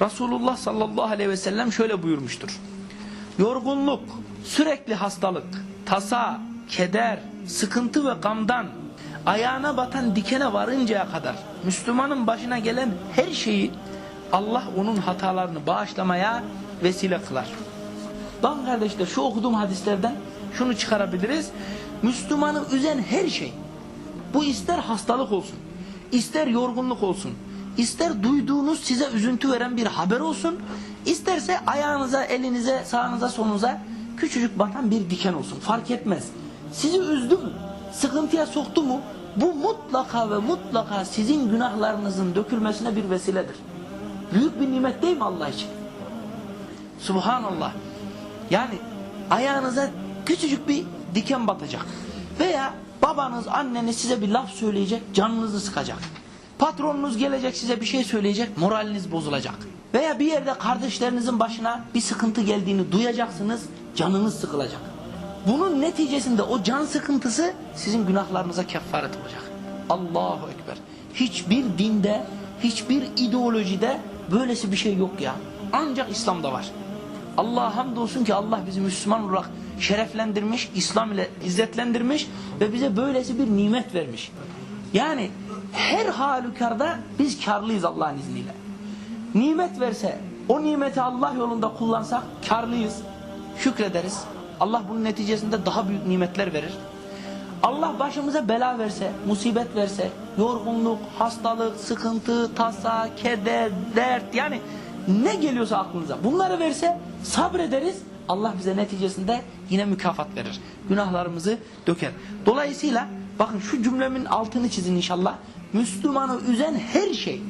Resulullah sallallahu aleyhi ve sellem şöyle buyurmuştur. Yorgunluk, sürekli hastalık, tasa, keder, sıkıntı ve gamdan ayağına batan dikene varıncaya kadar Müslümanın başına gelen her şeyi Allah onun hatalarını bağışlamaya vesile kılar. Bakın kardeşler şu okuduğum hadislerden şunu çıkarabiliriz. Müslümanı üzen her şey. Bu ister hastalık olsun, ister yorgunluk olsun, ister duyduğunuz size üzüntü veren bir haber olsun, isterse ayağınıza, elinize, sağınıza, solunuza küçücük batan bir diken olsun. Fark etmez. Sizi üzdü mü? Sıkıntıya soktu mu? Bu mutlaka ve mutlaka sizin günahlarınızın dökülmesine bir vesiledir. Büyük bir nimet değil mi Allah için? Subhanallah. Yani ayağınıza küçücük bir diken batacak. Veya babanız, anneniz size bir laf söyleyecek, canınızı sıkacak. Patronunuz gelecek size bir şey söyleyecek, moraliniz bozulacak. Veya bir yerde kardeşlerinizin başına bir sıkıntı geldiğini duyacaksınız, canınız sıkılacak. Bunun neticesinde o can sıkıntısı sizin günahlarınıza kefaret olacak. Allahu Ekber. Hiçbir dinde, hiçbir ideolojide böylesi bir şey yok ya. Ancak İslam'da var. Allah'a hamdolsun ki Allah bizi Müslüman olarak şereflendirmiş, İslam ile izzetlendirmiş ve bize böylesi bir nimet vermiş. Yani her halükarda biz karlıyız Allah'ın izniyle. Nimet verse, o nimeti Allah yolunda kullansak karlıyız, şükrederiz. Allah bunun neticesinde daha büyük nimetler verir. Allah başımıza bela verse, musibet verse, yorgunluk, hastalık, sıkıntı, tasa, keder, dert yani ne geliyorsa aklınıza bunları verse sabrederiz. Allah bize neticesinde yine mükafat verir. Günahlarımızı döker. Dolayısıyla bakın şu cümlemin altını çizin inşallah. Müslümanı üzen her şey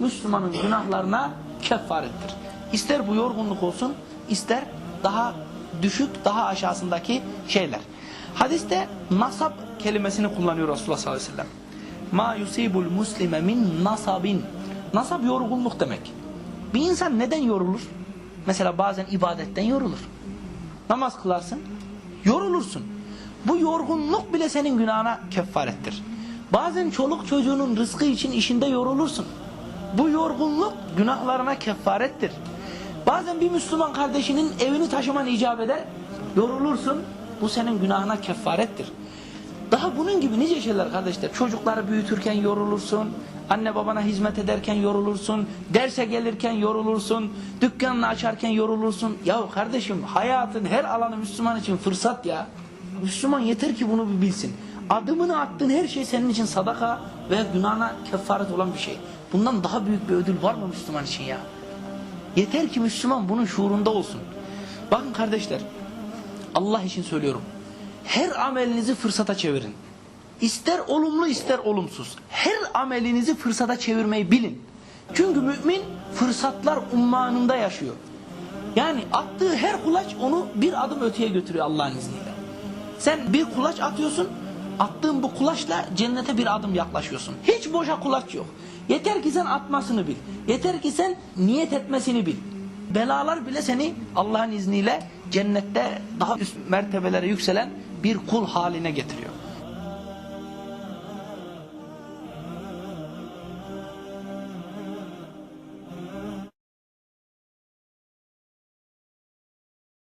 Müslümanın günahlarına kefarettir. İster bu yorgunluk olsun, ister daha düşük, daha aşağısındaki şeyler. Hadiste nasab kelimesini kullanıyor Resulullah sallallahu aleyhi ve sellem. Ma yusibul muslime min nasabin. Nasab yorgunluk demek. Bir insan neden yorulur? Mesela bazen ibadetten yorulur. Namaz kılarsın, yorulursun. Bu yorgunluk bile senin günahına kefarettir. Bazen çoluk çocuğunun rızkı için işinde yorulursun. Bu yorgunluk günahlarına kefarettir. Bazen bir Müslüman kardeşinin evini taşıman icap eder, yorulursun. Bu senin günahına kefarettir. Daha bunun gibi nice şeyler kardeşler. Çocukları büyütürken yorulursun. Anne babana hizmet ederken yorulursun. Derse gelirken yorulursun. Dükkanını açarken yorulursun. Ya kardeşim hayatın her alanı Müslüman için fırsat ya. Müslüman yeter ki bunu bir bilsin. Adımını attığın her şey senin için sadaka ve günahına kefaret olan bir şey. Bundan daha büyük bir ödül var mı Müslüman için ya? Yeter ki Müslüman bunun şuurunda olsun. Bakın kardeşler, Allah için söylüyorum. Her amelinizi fırsata çevirin. İster olumlu ister olumsuz. Her amelinizi fırsata çevirmeyi bilin. Çünkü mümin fırsatlar ummanında yaşıyor. Yani attığı her kulaç onu bir adım öteye götürüyor Allah'ın izniyle. Sen bir kulaç atıyorsun, attığın bu kulaçla cennete bir adım yaklaşıyorsun. Hiç boşa kulaç yok. Yeter ki sen atmasını bil. Yeter ki sen niyet etmesini bil. Belalar bile seni Allah'ın izniyle cennette daha üst mertebelere yükselen bir kul haline getiriyor.